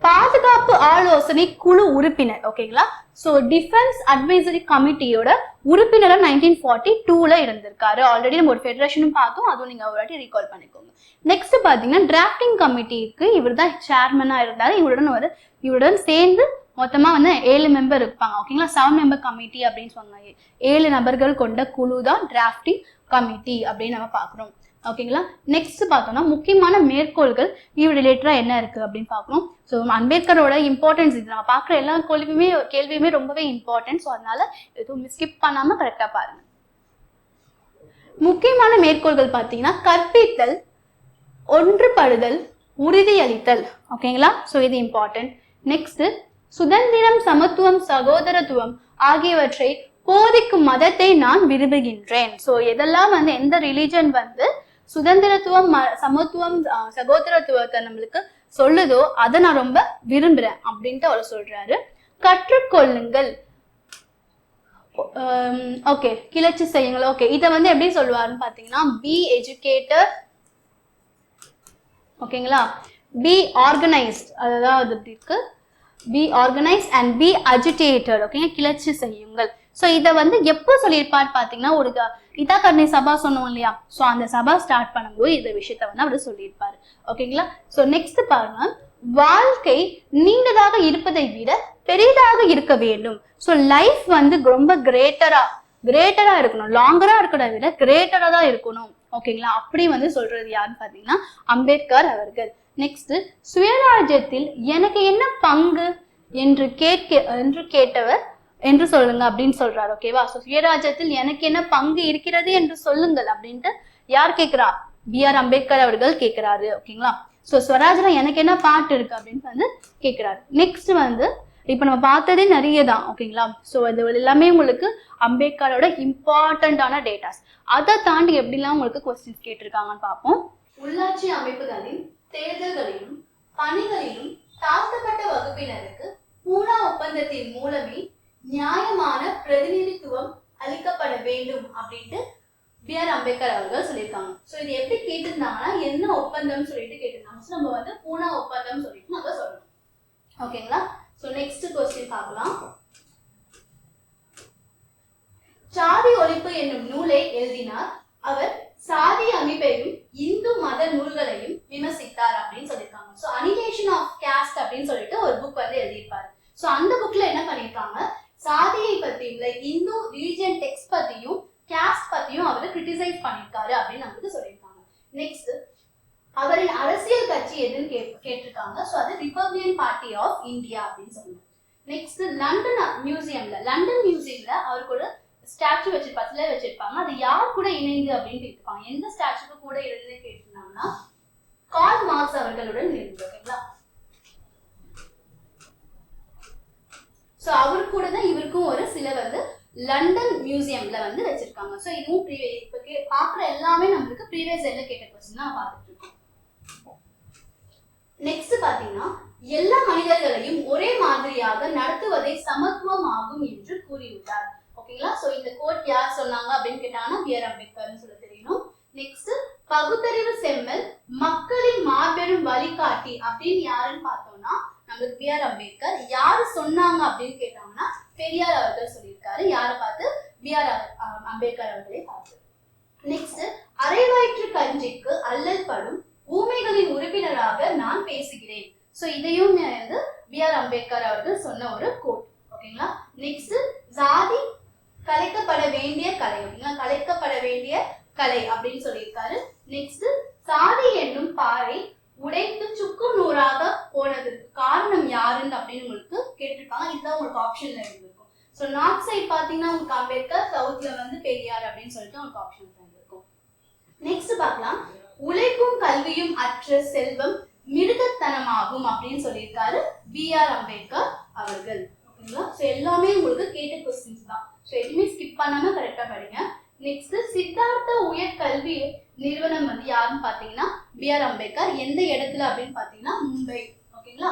பாதுகாப்பு ஆலோசனை குழு உறுப்பினர் ஓகேங்களா ஸோ டிஃபென்ஸ் அட்வைசரி கமிட்டியோட உறுப்பினராக நைன்டீன் ஃபார்ட்டி டூல இருந்திருக்காரு. ஆல்ரெடி நம்ம ஒரு ஃபெடரேஷனும் பார்த்தோம். அதுவும் நீங்கள் ஒரு வாட்டி ரீகால் பண்ணிக்கோங்க. நெக்ஸ்ட் பார்த்தீங்கன்னா டிராஃப்டிங் கமிட்டிக்கு இவர் தான் சேர்மனாக இருந்தார். இவருடன் ஒரு இவருடன் சேர்ந்து மொத்தமாக வந்து ஏழு மெம்பர் இருப்பாங்க. ஓகேங்களா செவன் மெம்பர் கமிட்டி அப்படின்னு சொன்னாங்க. ஏழு நபர்கள் கொண்ட குழு தான் டிராஃப்டிங் கமிட்டி அப்படின்னு நம்ம பார்க்குறோம். ஓகேங்களா நெக்ஸ்ட் பார்த்தோம்னா முக்கியமான மேற்கோள்கள் இவ் ரிலேட்டடாக என்ன இருக்குது அப்படின்னு பார்க்கணும். ஸோ அம்பேத்கரோட இம்பார்ட்டன்ஸ் இது நம்ம பார்க்குற எல்லா கேள்வியுமே கேள்வியுமே ரொம்பவே இம்பார்ட்டன்ட் ஸோ அதனால எதுவும் ஸ்கிப் பண்ணாமல் கரெக்டாக பாருங்க. முக்கியமான மேற்கோள்கள் பார்த்தீங்கன்னா கற்பித்தல் ஒன்றுபடுதல் உறுதியளித்தல். ஓகேங்களா ஸோ இது இம்பார்ட்டன்ட் நெக்ஸ்ட் சுதந்திரம் சமத்துவம் சகோதரத்துவம் ஆகியவற்றை போதிக்கும் மதத்தை நான் விரும்புகின்றேன். ஸோ எதெல்லாம் வந்து எந்த ரிலீஜன் வந்து சுதந்திரத்துவம் ம- சமத்துவம் சகோதரத்துவத்தை நம்மளுக்கு சொல்லுதோ அதை நான் ரொம்ப விரும்புறேன் அப்படின்ட்டு அவர் சொல்றாரு. கற்றுக்கொள்ளுங்கள். ஓகே கிளர்ச்சி செய்யுங்கள். ஓகே இதை வந்து எப்படி சொல்லுவாருன்னு பார்த்தீங்கன்னா பி எஜுகேட்டர் ஓகேங்களா பி ஆர்கனைஸ்ட் அதாவது எப்படி இருக்கு? Be organise and be agitated ஓகேங்க கிளர்ச்சி செய்யுங்கள். ஸோ இதை வந்து எப்போ சொல்லியிருப்பார் பார்த்தீங்கன்னா ஒரு க- கருணை சபா சொன்னோம் இல்லையா? ஸோ அந்த சபா ஸ்டார்ட் பண்ணும்போது இந்த விஷயத்த வந்து அவர் சொல்லியிருப்பார். ஓகேங்களா ஸோ நெக்ஸ்ட் பாருங்க. வாழ்க்கை நீண்டதாக இருப்பதை விட பெரிதாக இருக்க வேண்டும். ஸோ லைஃப் வந்து ரொம்ப கிரேட்டரா கிரேட்டரா இருக்கணும். லாங்கரா இருக்கிறத விட கிரேட்டரா தான் இருக்கணும். ஓகேங்களா அப்படி வந்து சொல்றது யாருன்னு பார்த்தீங்கன்னா அம்பேத்கர் அவர்கள். நெக்ஸ்ட் சுயராஜ்யத்தில் எனக்கு என்ன பங்கு? என்று கேட்க என்று கேட்டவர் என்று சொல்லுங்க அப்படின்னு சொல்றாரு ஓகேவா ஸோ சுயராஜ்யத்தில் எனக்கு என்ன பங்கு இருக்கிறது என்று சொல்லுங்கள் அப்படின்ட்டு யார் கேட்கிறா? பி ஆர் அம்பேத்கர் அவர்கள் கேட்கிறாரு ஓகேங்களா ஸோ ஸ்வராஜ்ல எனக்கு என்ன பாட்டு இருக்கு அப்படின்னு வந்து கேட்கிறாரு. நெக்ஸ்ட் வந்து இப்போ நம்ம பார்த்ததே நிறைய தான் ஓகேங்களா ஸோ அது எல்லாமே உங்களுக்கு அம்பேத்கரோட இம்பார்ட்டண்ட்டான டேட்டாஸ் அதை தாண்டி எப்படிலாம் உங்களுக்கு கொஸ்டின்ஸ் கேட்டிருக்காங்கன்னு பார்ப்போம். உள்ளாட்சி அமைப்புகளின் தேர்தல்களிலும் பணிகளிலும் தாழ்த்தப்பட்ட வகுப்பினருக்கு பூனா ஒப்பந்தத்தின் மூலமே நியாயமான பிரதிநிதித்துவம் அளிக்கப்பட வேண்டும் அப்படின்ட்டு பி ஆர் அம்பேத்கர் அவர்கள் சொல்லியிருக்காங்க. ஸோ இது எப்படி கேட்டிருந்தாங்கன்னா என்ன ஒப்பந்தம் சொல்லிட்டு கேட்டிருந்தாங்க. ஸோ நம்ம வந்து பூனா ஒப்பந்தம் சொல்லிட்டு நம்ம சொல்லணும். ஓகேங்களா ஸோ நெக்ஸ்ட் கொஸ்டின் பார்க்கலாம். சாதி ஒழிப்பு என்னும் நூலை எழுதினார். அவர் சாதி அமைப்பையும் இந்து மத நூல்களையும் விமர்சித்தார் அப்படின்னு சொல்லியிருக்காங்க. ஸோ அனிலேஷன் ஆஃப் கேஸ்ட் அப்படின்னு சொல்லிட்டு ஒரு புக் வந்து எழுதியிருப்பாரு. ஸோ அந்த புக்ல என்ன பண்ணியிருக்காங்க? சாதியை பத்தி இல்லை இந்து ரிலிஜியன் டெக்ஸ்ட் பத்தியும் கேஸ்ட் பத்தியும் அவர் கிரிட்டிசைஸ் பண்ணியிருக்காரு அப்படின்னு நமக்கு சொல்லியிருக்காங்க. நெக்ஸ்ட் அவரின் அரசியல் கட்சி எதுன்னு கே கேட்டிருக்காங்க. ஸோ அது ரிபப்ளியன் பார்ட்டி ஆஃப் இந்தியா அப்படின்னு சொன்னாங்க நெக்ஸ்ட் லண்டன் மியூசியம்ல லண்டன் மியூசியம்ல அவருக்கு ஒரு ஸ்டாச்சு வச்சிருப்பாங்க சிலை வச்சிருப்பாங்க. அது யார் கூட இணைந்து அப்படின்னு கேட்டிருப்பாங்க. எந்த ஸ்டாச்சுக்கு கூட இருந்து கேட்டிருந்தாங்கன்னா கால் மார்க்ஸ் அவர்களுடன் இருந்து ஓகேங்களா ஸோ அவர் கூட தான் இவருக்கும் ஒரு சில வந்து லண்டன் மியூசியம்ல வந்து வச்சிருக்காங்க. ஸோ இதுவும் ப்ரீவியஸ் இப்போ கே பார்க்குற எல்லாமே நம்மளுக்கு ப்ரீவியஸ் இயர்ல கேட்ட கொஸ்டின் தான் பார்த்துட்டு இருக்கோம் நெக்ஸ்ட் பாத்தீங்கன்னா எல்லா மனிதர்களையும் ஒரே மாதிரியாக நடத்துவதே சமத்துவம் ஆகும் என்று கூறியுள்ளார் ஓகேங்களா? சோ இந்த கோட் யார் சொன்னாங்க அப்படின்னு கேட்டாங்கன்னா பி ஆர் அம்பேத்கர்னு சொல்ல தெரியணும் நெக்ஸ்ட் பகுத்தறிவு செம்மல் மக்களின் மாபெரும் வழிகாட்டி அப்படின்னு யாருன்னு பார்த்தோம்னா நம்மளுக்கு பி ஆர் அம்பேத்கர் யாரு சொன்னாங்க அப்படின்னு கேட்டாங்கன்னா பெரியார் அவர்கள் சொல்லியிருக்காரு. யாரை பார்த்து? பி ஆர் அம்பேத்கர் அவர்களை பார்த்து. நெக்ஸ்ட் அரைவயிற்று கஞ்சிக்கு அல்லல் படும் ஊமைகளின் உறுப்பினராக நான் பேசுகிறேன். ஸோ இதையும் வந்து பி ஆர் அம்பேத்கர் அவர்கள் சொன்ன ஒரு கோட் ஓகேங்களா நெக்ஸ்ட் ஜாதி கலைக்கப்பட வேண்டிய கலை. ஓகேங்களா கலைக்கப்பட வேண்டிய கலை அப்படின்னு சொல்லியிருக்காரு. நெக்ஸ்ட் சாதி என்னும் பாறை உடைத்து சுக்கு நூறாக போனது. காரணம் யாருன்னு அப்படின்னு உங்களுக்கு கேட்டிருக்காங்க. இதுதான் உங்களுக்கு ஆப்ஷன்ல இருந்திருக்கும். ஸோ நார்த் சைட் பார்த்தீங்கன்னா உங்களுக்கு அம்பேத்கர் சவுத்ல வந்து பெரியார் அப்படின்னு சொல்லிட்டு உங்களுக்கு ஆப்ஷன் இருந்திருக்கும். நெக்ஸ்ட் பார்க்கலாம். உழைப்பும் கல்வியும் அற்ற செல்வம் மிருகத்தனமாகும் அப்படின்னு சொல்லியிருக்காரு பி ஆர் அம்பேத்கர் அவர்கள். ஓகேங்களா? ஸோ எல்லாமே உங்களுக்கு கேட்ட கொஸ்டின்ஸ் தான். ஸோ எதுவுமே ஸ்கிப் பண்ணாம கரெக்டா படிங்க. நெக்ஸ்ட் சித்தார்த்த உயர் கல்வி நிறுவனம் வந்து யாருன்னு பார்த்தீங்கன்னா பி ஆர் அம்பேத்கர். எந்த இடத்துல அப்படின்னு பார்த்தீங்கன்னா மும்பை. ஓகேங்களா?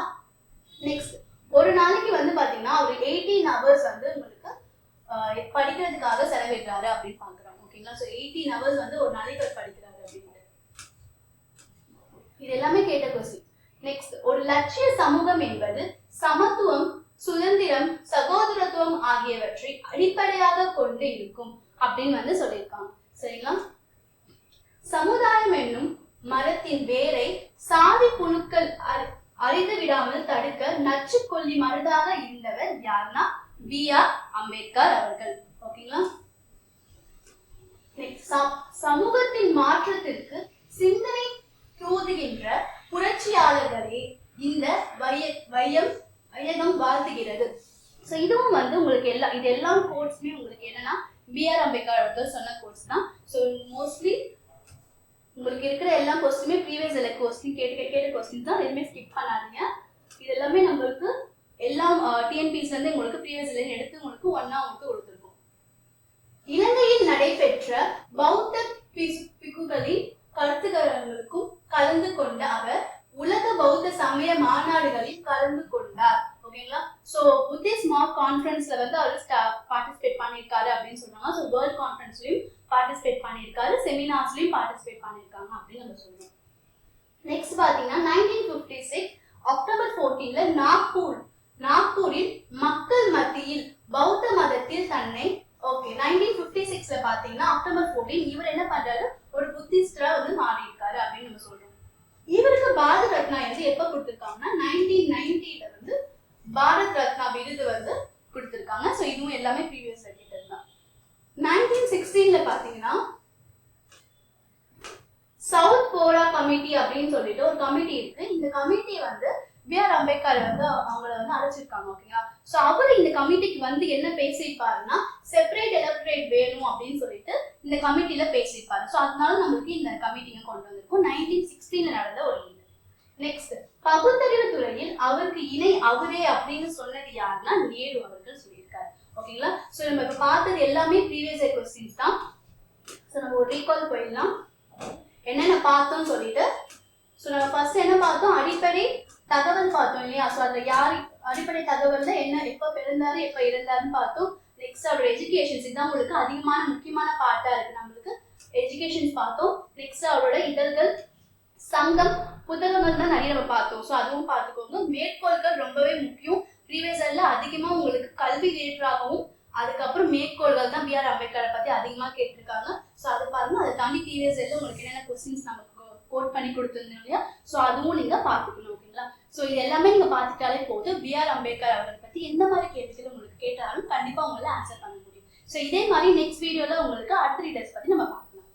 நெக்ஸ்ட் ஒரு நாளைக்கு வந்து பார்த்தீங்கன்னா அவர் எயிட்டீன் ஹவர்ஸ் வந்து உங்களுக்கு படிக்கிறதுக்காக செலவிடுறாரு அப்படின்னு பார்க்குறோம் ஓகேங்களா? ஸோ எயிட்டீன் ஹவர்ஸ் வந்து ஒரு நாளைக்கு அவர் படிக்கிறாரு அப்படின்ட்டு. இது எல்லாமே கேட்ட கொஸ்டின் நெக்ஸ்ட் ஒரு லட்சிய சமூகம் என்பது சமத்துவம் சுதந்திரம் சகோதரத்துவம் ஆகியவற்றை அடிப்படையாக கொண்டு இருக்கும் அப்படின்னு வந்து சொல்லியிருக்காங்க. சரிங்களா? சமுதாயம் என்னும் மரத்தின் வேரை சாதி புழுக்கள் அரி- விடாமல் தடுக்க நச்சு கொல்லி மருந்தாக இருந்தவர் யார்னா பி ஆர் அம்பேத்கர் அவர்கள். ஓகேங்களா? சமூகத்தின் மாற்றத்திற்கு சிந்தனை தூதுகின்ற புரட்சியாளர்களே இந்த வய வையம் வையகம் வாழ்த்துகிறது. ஸோ இதுவும் வந்து உங்களுக்கு எல்லா இது எல்லா கோட்ஸுமே உங்களுக்கு என்னன்னா பி ஆர் அம்பேத்கர் அவர்கள் சொன்ன கோட்ஸ் தான். ஸோ மோஸ்ட்லி உங்களுக்கு இருக்கிற எல்லா கொஸ்டினுமே ப்ரீவியஸ் இல்லை கொஸ்டின் கேட்டு கேட்ட கொஸ்டின் தான் எதுவுமே ஸ்கிப் பண்ணாதீங்க. இது எல்லாமே நம்மளுக்கு எல்லாம் டிஎன்பிஎஸ்ல உங்களுக்கு ப்ரீவியஸ் இல்லை எடுத்து உங்களுக்கு ஒன்னா உங்களுக்கு கொடுத்துருக்கோம். இலங்கையில் நடைபெற்ற பௌத்த பிக்குகளின் கருத்துக்களுக்கும் கலந்து கொண்ட அவர் உலக பௌத்த சமய மாநாடுகளில் கலந்து கொண்டார். ஓகேங்களா ஸோ புத்திஸ்ட் மார்க் கான்ஃபரன்ஸ்ல வந்து அவர் பார்ட்டிசிபேட் பண்ணியிருக்காரு அப்படின்னு சொன்னாங்க ஸோ வேர்ல்ட் கான்ஃபரன்ஸ்லயும் பார்ட்டிசிபேட் பண்ணியிருக்காரு செமினார்ஸ்லையும் பார்ட்டிசிபேட் பண்ணியிருக்காங்க அப்படின்னு நம்ம சொல்லுவோம் நெக்ஸ்ட் பாத்தீங்கன்னா நைன்டீன் ஃபிஃப்டி சிக்ஸ் அக்டோபர் ஃபோர்டீன்ல நாக்பூர் நாக்பூரில் மக்கள் மத்தியில் பௌத்த மதத்தில் தன்னை ஓகே நைன்டீன் ஃபிஃப்டி சிக்ஸ்ல பாத்தீங்கன்னா அக்டோபர் ஃபோர்டீன் இவர் என்ன பண்றாரு? ஒரு புத்திஸ்டரா வந்து மாறியிருக்காரு அப்படின்னு நம்ம சொல்றோம். இவருக்கு பாரத் ரத்னா வந்து எப்ப கொடுத்துருக்காங்கன்னா நைன்டீன் நைன்டில வந்து பாரத் ரத்னா விருது வந்து கொடுத்திருக்காங்க. ஸோ இதுவும் எல்லாமே ப்ரீவியஸ் சர்டிஃபிகேட் தான். நைன்டீன் சிக்ஸ்டீன்ல பாத்தீங்கன்னா சவுத் போரா கமிட்டி அப்படின்னு சொல்லிட்டு ஒரு கமிட்டி இருக்கு. இந்த கமிட்டி வந்து பி ஆர் அம்பேத்கர் வந்து அவங்கள வந்து அழைச்சிருக்காங்க ஓகேங்களா ஸோ அவர் இந்த கமிட்டிக்கு வந்து என்ன பேசியிருப்பாருன்னா செப்பரேட் எலக்ட்ரேட் வேணும் அப்படின்னு சொல்லிட்டு இந்த கமிட்டியில பேசியிருப்பாரு. ஸோ அதனால நம்மளுக்கு இந்த கமிட்டிங்க கொண்டு வந்திருக்கும். நைன்டீன் சிக்ஸ்டீன்ல நடந்த ஒரு இது. நெக்ஸ்ட் பகுத்தறிவு துறையில் அவருக்கு இணை அவரே அப்படின்னு சொன்னது யாருன்னா நேரு அவர்கள் சொல்லி ஓகேங்களா? ஸோ நம்ம இப்போ பார்த்தது எல்லாமே ப்ரீவியஸ் இயர் கொஸ்டின்ஸ் தான். ஸோ நம்ம ஒரு ரீகால் போயிடலாம். என்னென்ன பார்த்தோம்னு சொல்லிட்டு ஸோ நம்ம ஃபர்ஸ்ட் என்ன பார்த்தோம்? அடிப்படை தகவல் பார்த்தோம் இல்லையா? ஸோ அதில் யார் அடிப்படை தகவல்ல என்ன எப்போ பிறந்தாரு எப்போ இருந்தாருன்னு பார்த்தோம். நெக்ஸ்ட் அவரோட எஜுகேஷன்ஸ் இதுதான் உங்களுக்கு அதிகமான முக்கியமான பாட்டாக இருக்குது நம்மளுக்கு எஜுகேஷன்ஸ் பார்த்தோம். நெக்ஸ்ட் அவரோட இதழ்கள் சங்கம் புத்தகங்கள் தான் நிறைய நம்ம பார்த்தோம். ஸோ அதுவும் பார்த்துக்கோங்க. மேற்கோள்கள் ரொம்பவே முக்கியம். ப்ரீவியஸர்ல அதிகமா உங்களுக்கு கல்வி ரிலேட்டடாகவும் அதுக்கப்புறம் மேற்கோள்கள் தான் பிஆர் அம்பேத்கரை பத்தி அதிகமா கேட்டிருக்காங்க. ஸோ அதை பாருங்க. அதை தாண்டி ப்ரீவியஸ் உங்களுக்கு என்னென்ன கொஸ்டின்ஸ் நமக்கு கோட் பண்ணி கொடுத்துருந்தோம் இல்லையா? ஸோ அதுவும் நீங்க பார்த்துக்கணும் ஓகேங்களா ஸோ இது எல்லாமே நீங்க பார்த்துட்டாலே போதும். பிஆர் அம்பேத்கர் அவரை பத்தி எந்த மாதிரி கேள்விகள் உங்களுக்கு கேட்டாலும் கண்டிப்பா உங்களால ஆன்சர் பண்ண முடியும். ஸோ இதே மாதிரி நெக்ஸ்ட் வீடியோல உங்களுக்கு அடுத்த ரீடர்ஸ் பத்தி நம்ம பார்க்கலாம்.